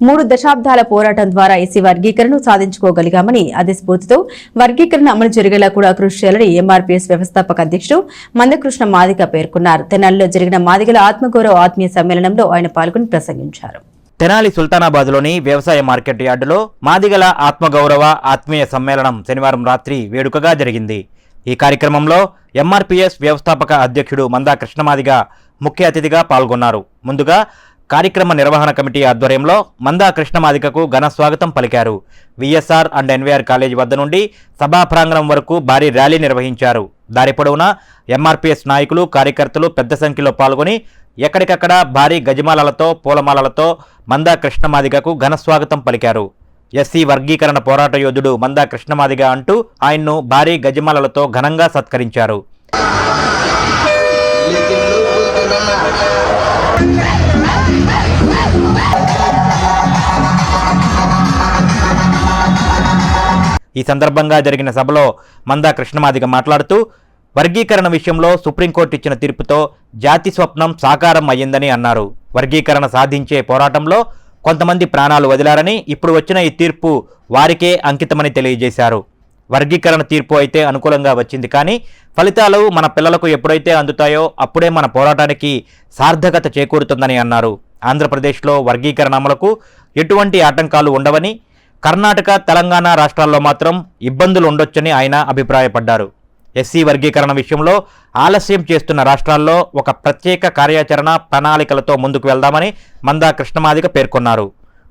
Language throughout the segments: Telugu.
మూడు దశాబ్దాల పోరాటం ద్వారా ఎస్సీ వర్గీకరణను సాధించుకోగలిగామని అదే స్ఫూర్తితో వర్గీకరణ అమలు జరిగేలా కూడా కృషి చేయాలని ఎంఆర్పీఎస్ వ్యవస్థాపక అధ్యక్షుడు మందకృష్ణ మాదిగ పేర్కొన్నారు. తెనాలిలో జరిగిన మాదిగల ఆత్మగౌరవ ఆత్మీయ సమ్మేళనంలో ఆయన పాల్గొని ప్రసంగించారు. తెనాలి సుల్తానాబాద్లోని వ్యవసాయ మార్కెట్ యార్డులో మాదిగల ఆత్మగౌరవ ఆత్మీయ సమ్మేళనం శనివారం రాత్రి వేడుకగా జరిగింది. ఈ కార్యక్రమంలో ఎంఆర్పీఎస్ వ్యవస్థాపక అధ్యక్షుడు మందా కృష్ణమాదిగ ముఖ్య అతిథిగా పాల్గొన్నారు. ముందుగా కార్యక్రమ నిర్వహణ కమిటీ ఆధ్వర్యంలో మందా కృష్ణమాదికకు ఘన స్వాగతం పలికారు. విఎస్ఆర్ అండ్ ఎన్వీఆర్ కాలేజ్ వద్ద నుండి సభా ప్రాంగణం వరకు భారీ ర్యాలీ నిర్వహించారు. దారి పొడవునా ఎంఆర్పీఎస్ నాయకులు కార్యకర్తలు పెద్ద సంఖ్యలో పాల్గొని ఎక్కడికక్కడ భారీ గజమాలలతో పూలమాలలతో మందా కృష్ణమాదిగకు ఘన స్వాగతం పలికారు. ఎస్సీ వర్గీకరణ పోరాట యోధుడు మందా కృష్ణమాదిగ అంటూ ఆయన్ను భారీ గజమాలలతో ఘనంగా సత్కరించారు. ఈ సందర్భంగా జరిగిన సభలో మందా కృష్ణమాదిగ మాట్లాడుతూ వర్గీకరణ విషయంలో సుప్రీంకోర్టు ఇచ్చిన తీర్పుతో జాతి స్వప్నం సాకారం అయ్యిందని అన్నారు. వర్గీకరణ సాధించే పోరాటంలో కొంతమంది ప్రాణాలు వదిలారని ఇప్పుడు వచ్చిన ఈ తీర్పు వారికే అంకితమని తెలియజేశారు. వర్గీకరణ తీర్పు అయితే అనుకూలంగా వచ్చింది కానీ ఫలితాలు మన పిల్లలకు ఎప్పుడైతే అందుతాయో అప్పుడే మన పోరాటానికి సార్థకత చేకూరుతుందని అన్నారు. ఆంధ్రప్రదేశ్లో వర్గీకరణ అమలకు ఎటువంటి ఆటంకాలు ఉండవని కర్ణాటక తెలంగాణ రాష్ట్రాల్లో మాత్రం ఇబ్బందులు ఉండొచ్చని ఆయన అభిప్రాయపడ్డారు. ఎస్సీ వర్గీకరణ విషయంలో ఆలస్యం చేస్తున్న రాష్ట్రాల్లో ఒక ప్రత్యేక కార్యాచరణ ప్రణాళికలతో ముందుకు వెళ్దామని మందా కృష్ణమాదిక పేర్కొన్నారు.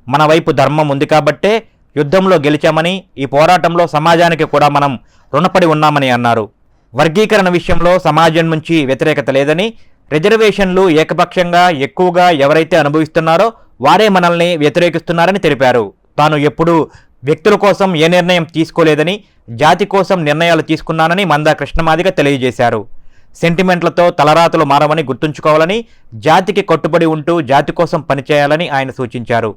మన వైపు ధర్మం ఉంది కాబట్టే యుద్ధంలో గెలిచామని ఈ పోరాటంలో సమాజానికి కూడా మనం రుణపడి ఉన్నామని అన్నారు. వర్గీకరణ విషయంలో సమాజం నుంచి వ్యతిరేకత లేదని రిజర్వేషన్లు ఏకపక్షంగా ఎక్కువగా ఎవరైతే అనుభవిస్తున్నారో వారే మనల్ని వ్యతిరేకిస్తున్నారని తెలిపారు. తాను ఎప్పుడూ వ్యక్తుల కోసం ఏ నిర్ణయం తీసుకోలేదని జాతి కోసం నిర్ణయాలు తీసుకున్నానని మందా కృష్ణమాదిగ తెలియజేశారు. సెంటిమెంట్లతో తలరాతలు మారవని గుర్తుంచుకోవాలని జాతికి కట్టుబడి ఉంటూ జాతి కోసం పనిచేయాలని ఆయన సూచించారు.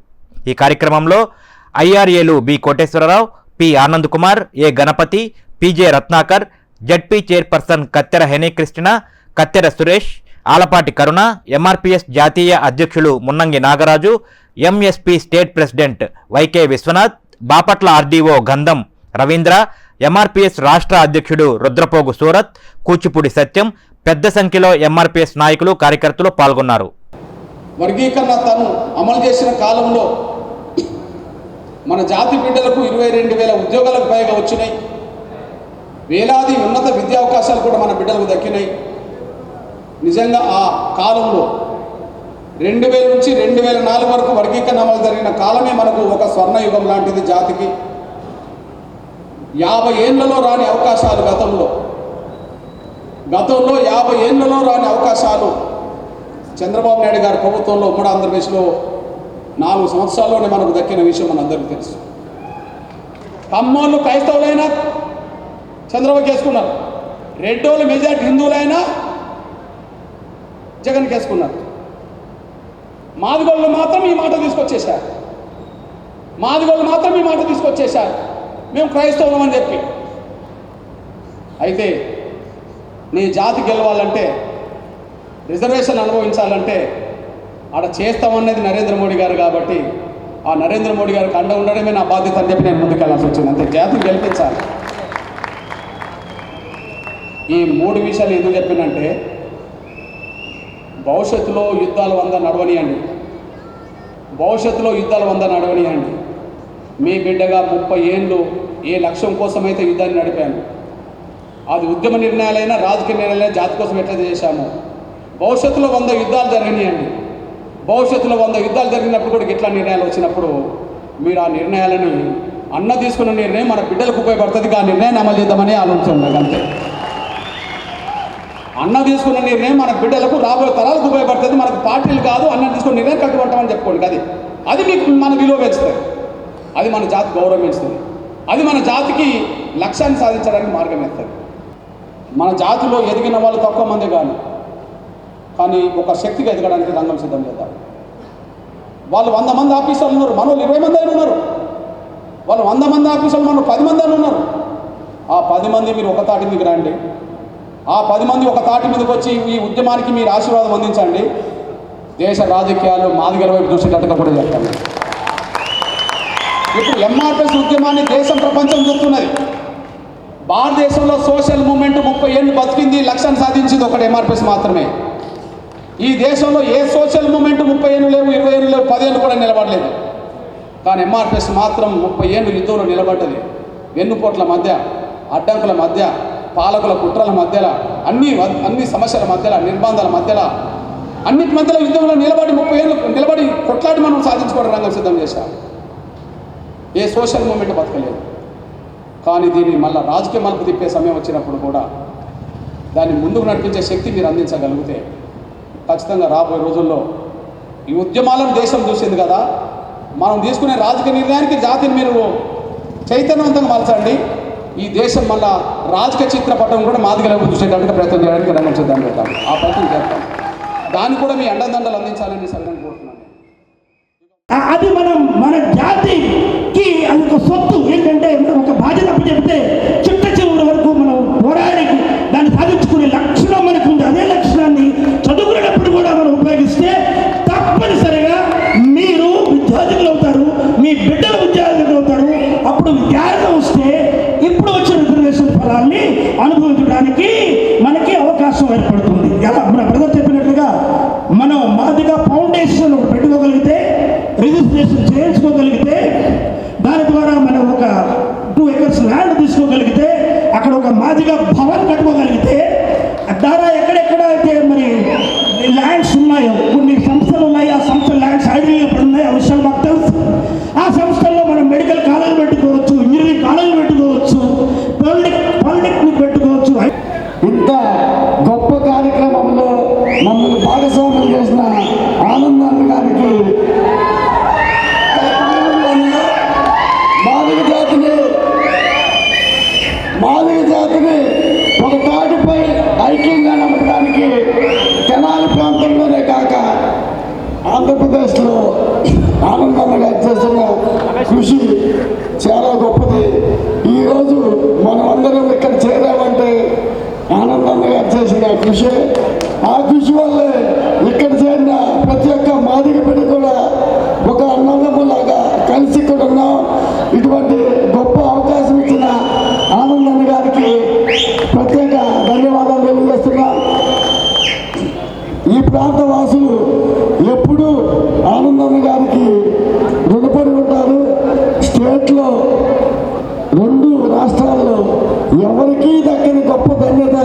ఈ కార్యక్రమంలో ఐఆర్ఏలు B Koteswararao P Anand Kumar A Ganapathi PJ Ratnakar ZP chairperson Kattera Heni Krishna కత్తెర సురేష్ ఆలపాటి కరుణ ఎంఆర్పిఎస్ జాతీయ అధ్యక్షులు Munnangi Nagaraju MSP state president YK Viswanath Bapatla RDO Gandham Ravindra MRPS రాష్ట్ర అధ్యక్షుడు రుద్రపోగు సూరత్ కూచిపూడి సత్యం పెద్ద సంఖ్యలో ఎంఆర్పిఎస్ నాయకులు కార్యకర్తలు పాల్గొన్నారు. వర్గీకరణ తను అమలు చేసిన కాలంలో మన జాతి బిడ్డలకు ఇరవై రెండు వేల ఉద్యోగాలకు పైగా వచ్చినాయి. వేలాది ఉన్నత విద్యా అవకాశాలు కూడా మన బిడ్డలకు దక్కినాయి. నిజంగా ఆ కాలంలో రెండు వేల నుంచి రెండు వేల నాలుగు వరకు వర్గీకరణ అమలు జరిగిన కాలమే మనకు ఒక స్వర్ణయుగం లాంటిది జాతికి. యాభై ఏళ్ళలో రాని అవకాశాలు గతంలో. గతంలో యాభై ఏళ్ళలో రాని అవకాశాలు. చంద్రబాబు నాయుడు గారి ప్రభుత్వంలో ఉమ్మడి ఆంధ్రప్రదేశ్లో నాలుగు సంవత్సరాల్లోనే మనకు దక్కిన విషయం మనందరికీ తెలుసు. కమ్మోళ్ళు క్రైస్తవులైనా చంద్రబాబు వేసుకున్నారు రెడ్డోళ్ళు మెజార్టీ హిందువులైనా జగన్కి వేసుకున్నారు మాదిగోళ్ళు మాత్రం ఈ మాట తీసుకొచ్చేశారు. మాదిగోళ్ళు మాత్రం ఈ మాట తీసుకొచ్చేశారు. మేము క్రైస్తవులం అని చెప్పి. అయితే నీ జాతి గెలవాలంటే రిజర్వేషన్ అనుభవించాలంటే ఆడ చేస్తామన్నది నరేంద్ర మోడీ గారు కాబట్టి ఆ నరేంద్ర మోడీ గారికి అండ ఉండడమే నా బాధ్యత అని చెప్పి నేను ముందుకెళ్ళాల్సి వచ్చింది. అంతే జాతిని గెలిపించాలి. ఈ మూడు విషయాలు ఎందుకు చెప్పినంటే భవిష్యత్తులో యుద్ధాలు వంద నడవనియండి. భవిష్యత్తులో యుద్ధాలు వంద నడవనియండి మీ బిడ్డగా ముప్పై ఏళ్ళు ఏ లక్ష్యం కోసమైతే యుద్ధాన్ని నడిపాను. అది ఉద్యమ నిర్ణయాలైనా రాజకీయ నిర్ణయాలైనా జాతి కోసం ఎట్లా చేశాము. భవిష్యత్తులో వంద యుద్ధాలు జరగనియండి భవిష్యత్తులో వంద యుద్ధాలు జరిగినప్పుడు కూడా ఇట్లా నిర్ణయాలు వచ్చినప్పుడు మీరు ఆ నిర్ణయాలని అన్న తీసుకున్న నిర్ణయం మన బిడ్డలకు ఉపయోగపడుతుంది. ఆ నిర్ణయాన్ని అమలు చేద్దామని ఆలోచన అంతే. అన్న తీసుకున్న నిర్ణయం మన బిడ్డలకు రాబోయే తరాలకు ఉపయోగపడుతుంది. మనకు పార్టీలు కాదు అన్న తీసుకున్న నిర్ణయం కట్టుబడతామని చెప్పుకోండి. అది అది మీకు మన విలువ పెంచుతుంది అది మన జాతి గౌరవం పెంచుతుంది. అది మన జాతికి లక్ష్యాన్ని సాధించడానికి మార్గం ఇస్తుంది మన జాతిలో ఎదిగిన వాళ్ళు తక్కువ మంది కానీ కానీ ఒక శక్తిగా ఎదగడానికి రంగం సిద్ధం చేద్దాం వాళ్ళు వంద మంది ఆఫీసర్లు ఉన్నారు మనోళ్ళు ఇరవై మంది అయినా ఉన్నారు. వాళ్ళు వంద మంది ఆఫీసర్లు మనం పది మంది అయినా ఉన్నారు. ఆ పది మంది మీరు ఒక తాటి మీకు రండి ఆ పది మంది ఒక తాటి మీదకి వచ్చి ఈ ఉద్యమానికి మీరు ఆశీర్వాదం అందించండి. దేశ రాజకీయాలు మాదిగల వైపు చూసేటట్టుగా కూడా చెప్తాను ఇప్పుడు ఎంఆర్ఎస్ ఉద్యమాన్ని దేశం ప్రపంచం చూస్తున్నది. భారతదేశంలో సోషల్ మూమెంట్ ముప్పై ఏళ్ళు బతికింది లక్ష్యాన్ని సాధించింది ఒకటి ఎంఆర్పిఎస్ మాత్రమే. ఈ దేశంలో ఏ సోషల్ మూమెంట్ ముప్పై ఏళ్ళు లేవు ఇరవై ఏళ్ళు లేవు పదేళ్ళు కూడా నిలబడలేదు. కానీ ఎంఆర్పిఎస్ మాత్రం ముప్పై ఏళ్ళు యుద్ధంలో నిలబడ్డది. వెన్నుపోట్ల మధ్య అడ్డంకుల మధ్య పాలకుల కుట్రల మధ్యలో అన్ని అన్ని సమస్యల మధ్యలో నిర్బంధాల మధ్యలో అన్నిటి మధ్యలో యుద్ధంలో నిలబడి ముప్పై ఏళ్ళు నిలబడి కొట్లాడి మనం సాధించుకోవడం రంగం సిద్ధం చేశాం. ఏ సోషల్ మూమెంట్ బతకలేదు. కానీ దీన్ని మళ్ళీ రాజకీయ మలుపు తిప్పే సమయం వచ్చినప్పుడు కూడా దాన్ని ముందుకు నడిపించే శక్తి మీరు అందించగలిగితే ఖచ్చితంగా రాబోయే రోజుల్లో ఈ ఉద్యమాలను దేశం చూసింది కదా. మనం తీసుకునే రాజకీయ నిర్ణయానికి జాతిని మీరు చైతన్యవంతంగా మార్చండి. ఈ దేశం మళ్ళా రాజకీయ చిత్రపటం కూడా మాదిగలకు చూసేటట్టుగా ప్రయత్నం చేయడానికి రంగం సిద్ధం పెడతాం. ఆ ప్రయత్నం చేస్తాం. దాన్ని కూడా మీ అండదండలు అందించాలని సరైన కోరుతున్నాను అది మనం మన జాతికి అది ఒక సొత్తు. ఏంటంటే మనం ఒక బాధ్యత చెప్తే చిట్ట చివరి వరకు మనం పోరాడి దాన్ని సాధించుకునే లక్షణం మనకు ఉంది అదే లక్షణాన్ని చదువుకునేటప్పుడు కూడా మనం ఉపయోగిస్తే తప్పనిసరిగా మీరు విద్యార్థులు అవుతారు మీ బిడ్డలు విద్యార్థులు అవుతారు అప్పుడు విద్యార్థి వస్తే ఇప్పుడు వచ్చిన రిజర్వేషన్ ఫలాన్ని అనుభవించడానికి మనకి అవకాశం ఏర్పడుతుంది ఎలా మన బ్రదర్ చెప్పినట్లుగా మనం మాదిగా ఫౌండేషన్ ఒకటి పెట్టుకోగలిగితే రిజిస్ట్రేషన్ చేయించుకోగలిగితే దాని ద్వారా మనం ఒక టూ ఎకర్స్ ల్యాండ్ తీసుకోగలిగితే అక్కడ భవన్ కట్టుకోగలిగితే ద్వారా ఎక్కడెక్కడ అయితే మరి ల్యాండ్స్ ఉన్నాయో కొన్ని సంస్థలు ఉన్నాయి ఆ సంస్థ ల్యాండ్స్ ఐడియల్ ఎప్పుడు ఉన్నాయి ఆ విషయాలు మాకు తెలుసు ఆ సంస్థల్లో మనం మెడికల్ కాలేజ్ పెట్టుకోవచ్చు ఇంజనీరింగ్ కాలేజ్ పెట్టుకోవచ్చు పాలిటెక్ పాలిటెక్నిక్ పెట్టుకోవచ్చు ఇంత గొప్ప కార్యక్రమంలో మమ్మల్ని భాగస్వామ్యం చేసిన ఆనందాన్ని గారికి మాదిగ జాతిని మాదిగ జాతిని ఒక తాటిపై ఐక్యంగా నమ్మడానికి తెనాలి ప్రాంతంలోనే కాక ఆంధ్రప్రదేశ్లో ఆనందంగా గారు చేస్తున్న కృషి చాలా గొప్పది. ఈరోజు మనమందరం ఇక్కడ చేరామంటే ఆనందంగా చేసిన కృషి. ఆ కృషి వల్లే ఇక్కడ చేరిన ప్రతి ఒక్క మాదిగ బిడ్డ కూడా ఒక అన్నదమ్ములాగా కలిసి ఇక్కడ ఉన్నాం. ఇటువంటి గొప్ప అవకాశం ఇచ్చిన ఆనందన్న గారికి ప్రత్యేక ధన్యవాదాలు తెలియజేస్తున్నాం ఈ ప్రాంత వాసులు ఎప్పుడూ ఆనందన్న గారికి రుణపడి ఉంటారు స్టేట్లో రెండు రాష్ట్రాల్లో ఎవరికీ దక్కని గొప్ప ధన్యత